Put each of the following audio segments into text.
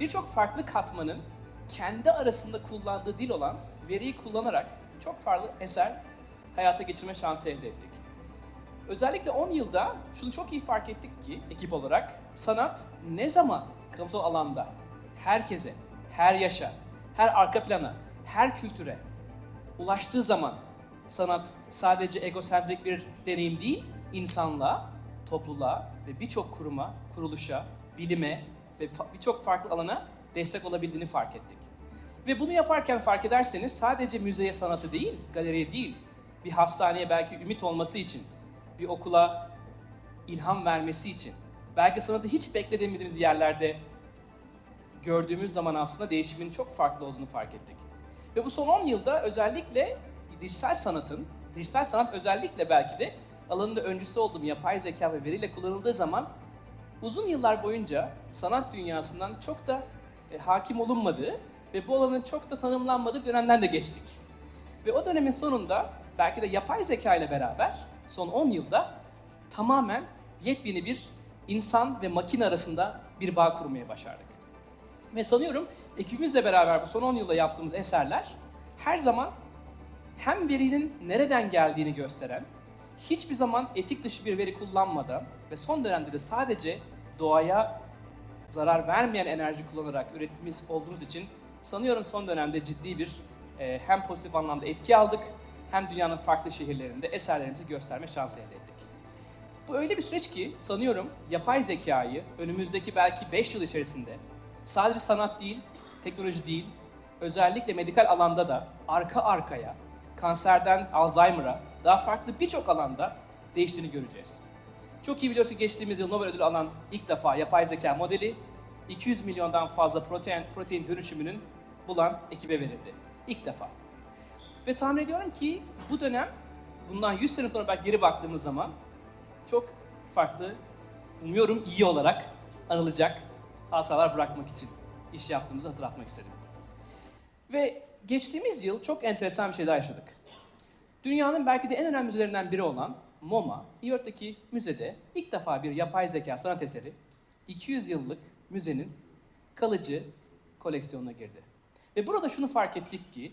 Birçok farklı katmanın kendi arasında kullandığı dil olan veriyi kullanarak çok farklı eser hayata geçirme şansı elde ettik. Özellikle 10 yılda şunu çok iyi fark ettik ki ekip olarak sanat ne zaman kamusal alanda herkese, her yaşa, her arka plana, her kültüre ulaştığı zaman sanat sadece egosentrik bir deneyim değil, insanlığa, topluluğa ve birçok kuruma, kuruluşa, bilime ve birçok farklı alana destek olabildiğini fark ettik. Ve bunu yaparken fark ederseniz sadece müzeye sanatı değil, galeriye değil, bir hastaneye belki ümit olması için, bir okula ilham vermesi için, belki sanatı hiç beklemediğimiz yerlerde gördüğümüz zaman aslında değişimin çok farklı olduğunu fark ettik. Ve bu son 10 yılda özellikle dijital sanatın, dijital sanat özellikle belki de alanında öncüsü olduğum yapay zeka ve veriyle kullanıldığı zaman uzun yıllar boyunca sanat dünyasından çok da e, hakim olunmadığı ve bu alanın çok da tanımlanmadığı dönemden de geçtik. Ve o dönemin sonunda belki de yapay zeka ile beraber son 10 yılda tamamen yepyeni bir insan ve makine arasında bir bağ kurmaya başardık. Ve sanıyorum ekibimizle beraber bu son 10 yılda yaptığımız eserler her zaman hem verinin nereden geldiğini gösteren, hiçbir zaman etik dışı bir veri kullanmadan ve son dönemde de sadece doğaya zarar vermeyen enerji kullanarak ürettiğimiz olduğumuz için sanıyorum son dönemde ciddi bir e, hem pozitif anlamda etki aldık hem dünyanın farklı şehirlerinde eserlerimizi gösterme şansı elde ettik. Bu öyle bir süreç ki sanıyorum yapay zekayı önümüzdeki belki 5 yıl içerisinde sadece sanat değil, teknoloji değil, özellikle medikal alanda da arka arkaya kanserden Alzheimer'a daha farklı birçok alanda değiştiğini göreceğiz. Çok iyi biliyorsun geçtiğimiz yıl Nobel ödülü alan ilk defa yapay zeka modeli 200 milyondan fazla protein, protein dönüşümünün bulan ekibe verildi. İlk defa. Ve tahmin ediyorum ki bu dönem bundan 100 sene sonra belki geri baktığımız zaman çok farklı, umuyorum iyi olarak anılacak hatıralar bırakmak için iş yaptığımızı hatırlatmak istedim. Ve geçtiğimiz yıl çok enteresan bir şey daha yaşadık. Dünyanın belki de en önemli müzelerinden biri olan MoMA, New York'taki müzede ilk defa bir yapay zeka sanat eseri 200 yıllık müzenin kalıcı koleksiyonuna girdi. Ve burada şunu fark ettik ki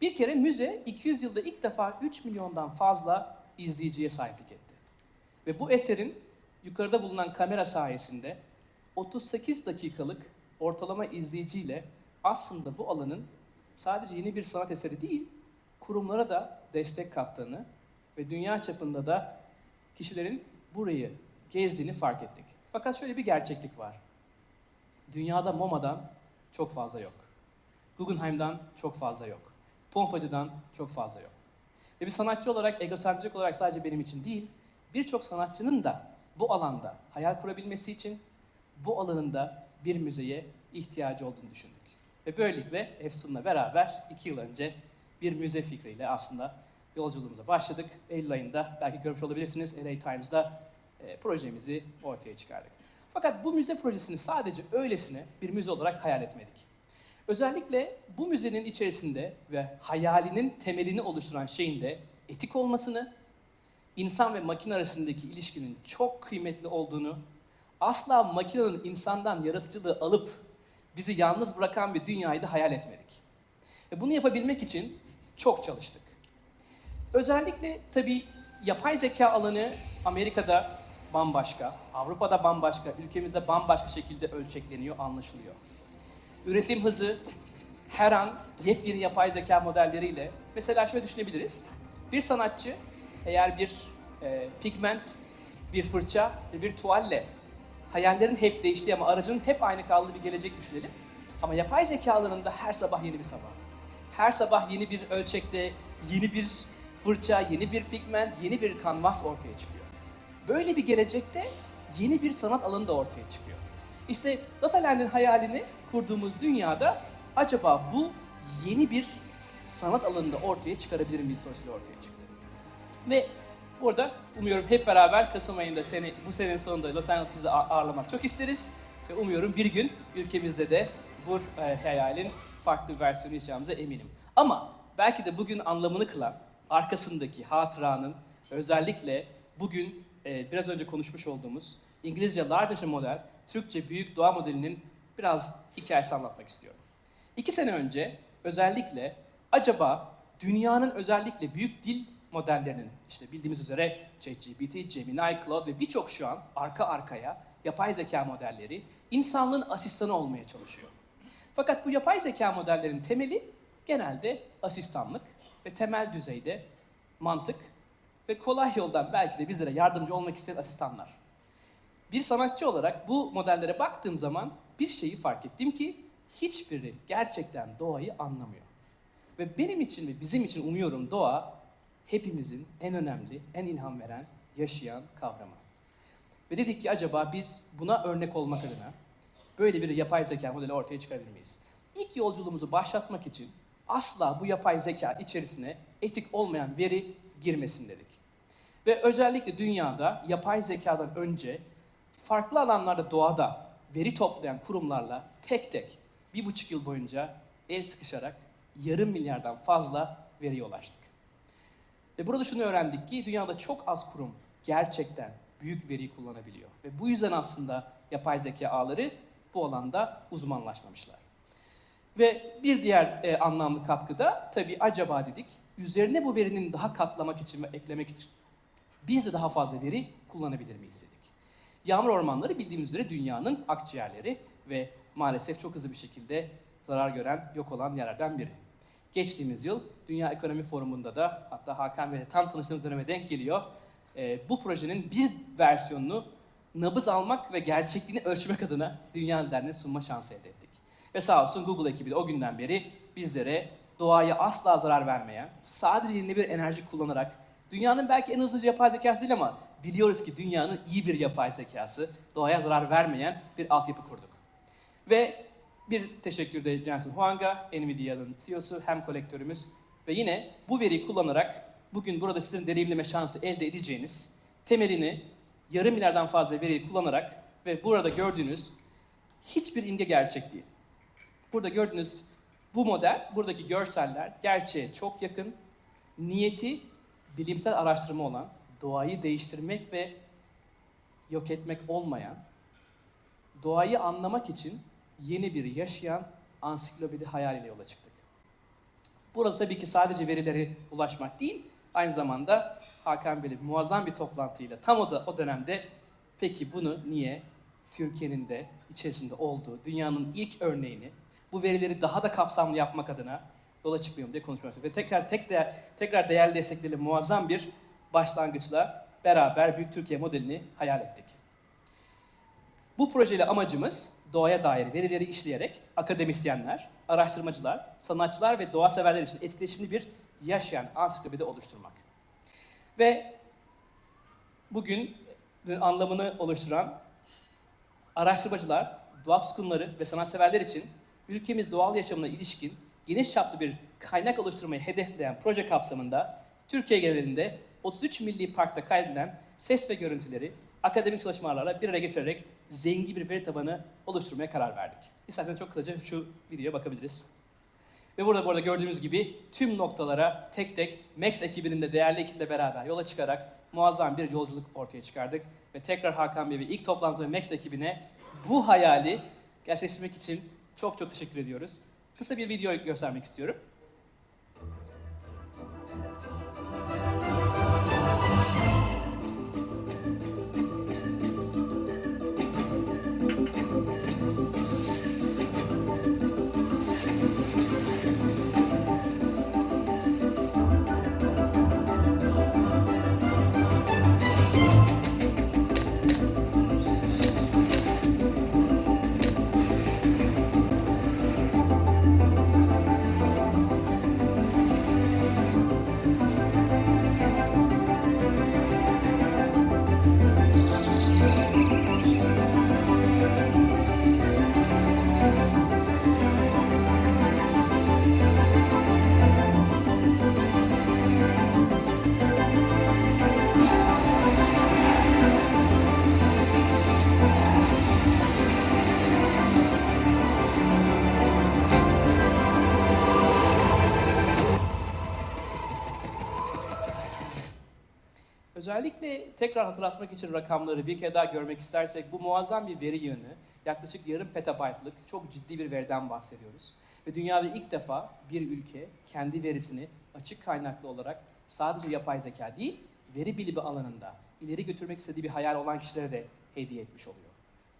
bir kere müze 200 yılda ilk defa 3 milyondan fazla izleyiciye sahiplik etti. Ve bu eserin yukarıda bulunan kamera sayesinde 38 dakikalık ortalama izleyiciyle aslında bu alanın sadece yeni bir sanat eseri değil, kurumlara da destek kattığını ve dünya çapında da kişilerin burayı gezdiğini fark ettik. Fakat şöyle bir gerçeklik var. Dünyada MoMA'dan çok fazla yok. Guggenheim'dan çok fazla yok. Pompidou'dan çok fazla yok. Ve bir sanatçı olarak, egosentrik olarak sadece benim için değil, birçok sanatçının da bu alanda hayal kurabilmesi için bu alanında bir müzeye ihtiyacı olduğunu düşündük. Ve böylelikle Efsun'la beraber iki yıl önce bir müze fikriyle aslında yolculuğumuza başladık. Eylül ayında belki görmüş olabilirsiniz LA Times'da e, projemizi ortaya çıkardık. Fakat bu müze projesini sadece öylesine bir müze olarak hayal etmedik. Özellikle bu müzenin içerisinde ve hayalinin temelini oluşturan şeyin de etik olmasını, insan ve makine arasındaki ilişkinin çok kıymetli olduğunu, asla makinenin insandan yaratıcılığı alıp bizi yalnız bırakan bir dünyayı da hayal etmedik. Ve bunu yapabilmek için çok çalıştık. Özellikle tabii yapay zeka alanı Amerika'da bambaşka, Avrupa'da bambaşka, ülkemizde bambaşka şekilde ölçekleniyor, anlaşılıyor. Üretim hızı her an yepyeni yapay zeka modelleriyle, mesela şöyle düşünebiliriz. Bir sanatçı eğer bir e, pigment, bir fırça ve bir tuvalle hayallerin hep değiştiği ama aracının hep aynı kaldığı bir gelecek düşünelim. Ama yapay zeka alanında her sabah yeni bir sabah. Her sabah yeni bir ölçekte, yeni bir fırça, yeni bir pigment, yeni bir kanvas ortaya çıkıyor. Böyle bir gelecekte yeni bir sanat alanı da ortaya çıkıyor. İşte Dataland'in hayalini kurduğumuz dünyada acaba bu yeni bir sanat alanında ortaya çıkarabilir miyiz sorusuyla ortaya çıktı. Ve burada umuyorum hep beraber Kasım ayında seni, bu senenin sonunda Los Angeles'ı ağırlamak çok isteriz. Ve umuyorum bir gün ülkemizde de bu e, hayalin farklı versiyonu yaşayacağımıza eminim. Ama belki de bugün anlamını kılan arkasındaki hatıranın özellikle bugün e, biraz önce konuşmuş olduğumuz İngilizce Large Language Model Türkçe büyük doğa modelinin biraz hikayesi anlatmak istiyorum. İki sene önce özellikle acaba dünyanın özellikle büyük dil modellerinin işte bildiğimiz üzere ChatGPT, Gemini, Claude ve birçok şu an arka arkaya yapay zeka modelleri insanlığın asistanı olmaya çalışıyor. Fakat bu yapay zeka modellerinin temeli genelde asistanlık ve temel düzeyde mantık ve kolay yoldan belki de bizlere yardımcı olmak isteyen asistanlar. Bir sanatçı olarak bu modellere baktığım zaman bir şeyi fark ettim ki hiçbiri gerçekten doğayı anlamıyor. Ve benim için ve bizim için umuyorum doğa hepimizin en önemli, en ilham veren, yaşayan kavramı. Ve dedik ki acaba biz buna örnek olmak adına böyle bir yapay zeka modeli ortaya çıkarabilir miyiz? İlk yolculuğumuzu başlatmak için asla bu yapay zeka içerisine etik olmayan veri girmesin dedik. Ve özellikle dünyada yapay zekadan önce farklı alanlarda doğada veri toplayan kurumlarla tek tek bir buçuk yıl boyunca el sıkışarak yarım milyardan fazla veriye ulaştık. Ve burada şunu öğrendik ki dünyada çok az kurum gerçekten büyük veriyi kullanabiliyor. Ve bu yüzden aslında yapay zeka ağları bu alanda uzmanlaşmamışlar. Ve bir diğer e, anlamlı katkı da tabii acaba dedik üzerine bu verinin daha katlamak için ve eklemek için biz de daha fazla veri kullanabilir miyiz dedik. Yağmur ormanları bildiğimiz üzere dünyanın akciğerleri ve maalesef çok hızlı bir şekilde zarar gören, yok olan yerlerden biri. Geçtiğimiz yıl Dünya Ekonomi Forumu'nda da hatta Hakan Bey'le tam tanıştığımız döneme denk geliyor. E, bu projenin bir versiyonunu nabız almak ve gerçekliğini ölçmek adına Dünya liderine sunma şansı elde ettik. Ve sağ olsun Google ekibi de o günden beri bizlere doğaya asla zarar vermeyen, sadece yenilenebilir enerji kullanarak dünyanın belki en hızlı yapay zekası değil ama biliyoruz ki dünyanın iyi bir yapay zekası, doğaya zarar vermeyen bir altyapı kurduk. Ve bir teşekkür de Jensen Huang'a, Nvidia'nın CEO'su, hem kolektörümüz ve yine bu veriyi kullanarak bugün burada sizin deneyimleme şansı elde edeceğiniz temelini yarım milyardan fazla veriyi kullanarak ve burada gördüğünüz hiçbir imge gerçek değil. Burada gördüğünüz bu model, buradaki görseller gerçeğe çok yakın. Niyeti bilimsel araştırma olan, doğayı değiştirmek ve yok etmek olmayan, doğayı anlamak için yeni bir yaşayan ansiklopedi hayaliyle yola çıktık. Burada tabii ki sadece verilere ulaşmak değil, aynı zamanda Hakan Bey'le muazzam bir toplantıyla tam o, da, o dönemde peki bunu niye Türkiye'nin de içerisinde olduğu dünyanın ilk örneğini bu verileri daha da kapsamlı yapmak adına yola çıkmayalım diye konuşmak Ve tekrar tek de, tekrar değerli desteklerle muazzam bir başlangıçla beraber Büyük Türkiye modelini hayal ettik. Bu projeyle amacımız doğaya dair verileri işleyerek akademisyenler, araştırmacılar, sanatçılar ve doğa severler için etkileşimli bir yaşayan ansiklopedi oluşturmak. Ve bugün anlamını oluşturan araştırmacılar, doğa tutkunları ve sanatseverler için ülkemiz doğal yaşamına ilişkin geniş çaplı bir kaynak oluşturmayı hedefleyen proje kapsamında Türkiye genelinde 33 milli parkta kaydedilen ses ve görüntüleri akademik çalışmalarla bir araya getirerek zengin bir veri tabanı oluşturmaya karar verdik. İsterseniz çok kısaca şu videoya bakabiliriz. Ve burada burada gördüğünüz gibi tüm noktalara tek tek Max ekibinin de değerli ekiple beraber yola çıkarak muazzam bir yolculuk ortaya çıkardık. Ve tekrar Hakan Bey ve ilk toplantı Max ekibine bu hayali gerçekleştirmek için çok çok teşekkür ediyoruz. Kısa bir video göstermek istiyorum. Özellikle tekrar hatırlatmak için rakamları bir kere daha görmek istersek bu muazzam bir veri yığını. Yaklaşık yarım petabaytlık çok ciddi bir veriden bahsediyoruz. Ve dünyada ilk defa bir ülke kendi verisini açık kaynaklı olarak sadece yapay zeka değil, veri bilimi alanında ileri götürmek istediği bir hayal olan kişilere de hediye etmiş oluyor.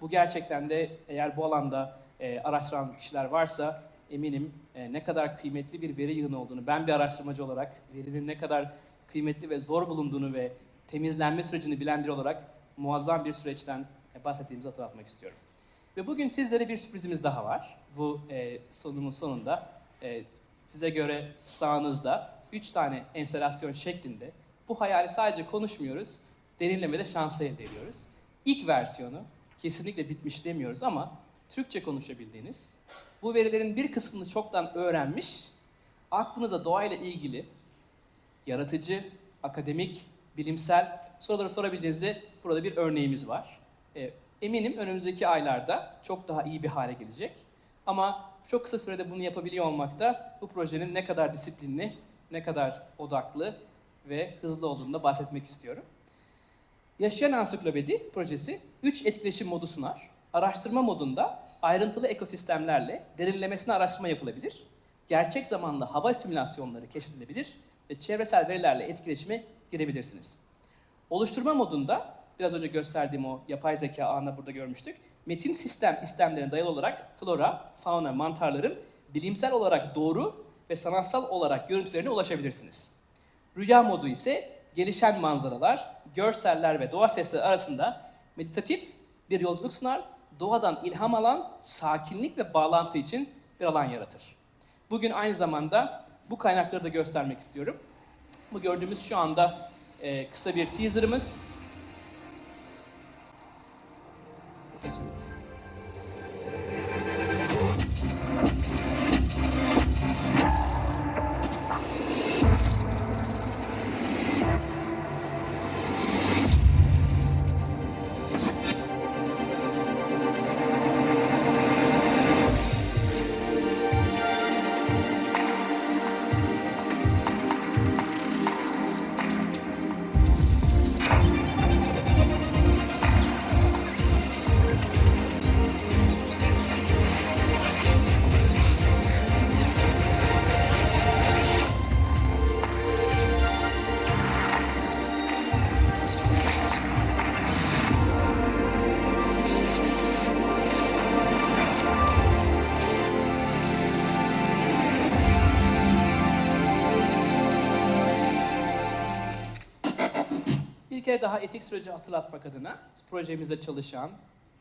Bu gerçekten de eğer bu alanda e, araştıran kişiler varsa eminim e, ne kadar kıymetli bir veri yığını olduğunu, ben bir araştırmacı olarak verinin ne kadar kıymetli ve zor bulunduğunu ve temizlenme sürecini bilen biri olarak muazzam bir süreçten bahsettiğimizi hatırlatmak istiyorum. Ve bugün sizlere bir sürprizimiz daha var. Bu e, sunumun sonunda e, size göre sağınızda 3 tane enstalasyon şeklinde bu hayali sadece konuşmuyoruz, derinlemede şansı elde ediyoruz. İlk versiyonu kesinlikle bitmiş demiyoruz ama Türkçe konuşabildiğiniz, bu verilerin bir kısmını çoktan öğrenmiş, aklınıza doğayla ilgili yaratıcı, akademik, bilimsel soruları sorabildiğinizde burada bir örneğimiz var. E, eminim önümüzdeki aylarda çok daha iyi bir hale gelecek. Ama çok kısa sürede bunu yapabiliyor olmak da bu projenin ne kadar disiplinli, ne kadar odaklı ve hızlı olduğunu da bahsetmek istiyorum. Yaşayan Ansiklopedi projesi 3 etkileşim modu sunar. Araştırma modunda ayrıntılı ekosistemlerle derinlemesine araştırma yapılabilir. Gerçek zamanlı hava simülasyonları keşfedilebilir ve çevresel verilerle etkileşime girebilirsiniz. Oluşturma modunda biraz önce gösterdiğim o yapay zeka ağını burada görmüştük. Metin sistem istemlerine dayalı olarak flora, fauna, mantarların bilimsel olarak doğru ve sanatsal olarak görüntülerine ulaşabilirsiniz. Rüya modu ise gelişen manzaralar, görseller ve doğa sesleri arasında meditatif bir yolculuk sunar, doğadan ilham alan sakinlik ve bağlantı için bir alan yaratır. Bugün aynı zamanda bu kaynakları da göstermek istiyorum. Bu gördüğümüz şu anda e, kısa bir teaserımız. Seçiniz. Daha etik süreci hatırlatmak adına projemizde çalışan,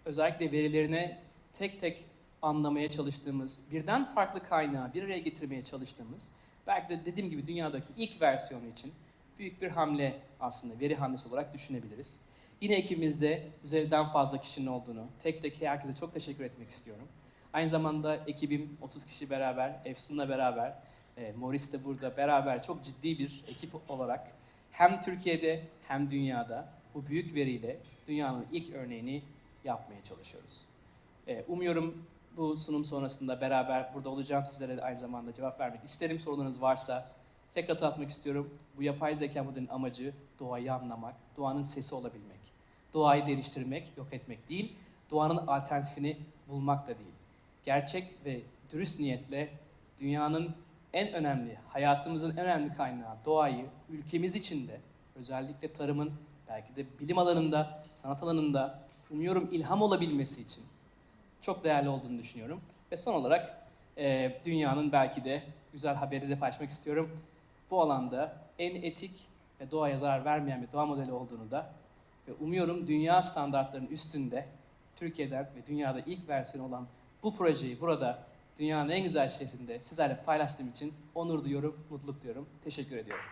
özellikle verilerine tek tek anlamaya çalıştığımız, birden farklı kaynağı bir araya getirmeye çalıştığımız, belki de dediğim gibi dünyadaki ilk versiyonu için büyük bir hamle aslında, veri hamlesi olarak düşünebiliriz. Yine ekibimizde 150'den fazla kişinin olduğunu, tek tek herkese çok teşekkür etmek istiyorum. Aynı zamanda ekibim 30 kişi beraber, Efsun'la beraber, e, Morris de burada beraber çok ciddi bir ekip olarak hem Türkiye'de hem dünyada bu büyük veriyle dünyanın ilk örneğini yapmaya çalışıyoruz. Ee, umuyorum bu sunum sonrasında beraber burada olacağım. Sizlere de aynı zamanda cevap vermek isterim. Sorularınız varsa tekrar hatırlatmak istiyorum. Bu yapay zeka modelinin amacı doğayı anlamak, doğanın sesi olabilmek. Doğayı değiştirmek, yok etmek değil, doğanın alternatifini bulmak da değil. Gerçek ve dürüst niyetle dünyanın en önemli, hayatımızın en önemli kaynağı doğayı ülkemiz içinde özellikle tarımın belki de bilim alanında, sanat alanında umuyorum ilham olabilmesi için çok değerli olduğunu düşünüyorum. Ve son olarak e, dünyanın belki de güzel haberi de paylaşmak istiyorum. Bu alanda en etik ve doğaya zarar vermeyen bir doğa modeli olduğunu da ve umuyorum dünya standartlarının üstünde Türkiye'den ve dünyada ilk versiyonu olan bu projeyi burada dünyanın en güzel şehrinde sizlerle paylaştığım için onur duyuyorum, mutluluk duyuyorum. Teşekkür ediyorum.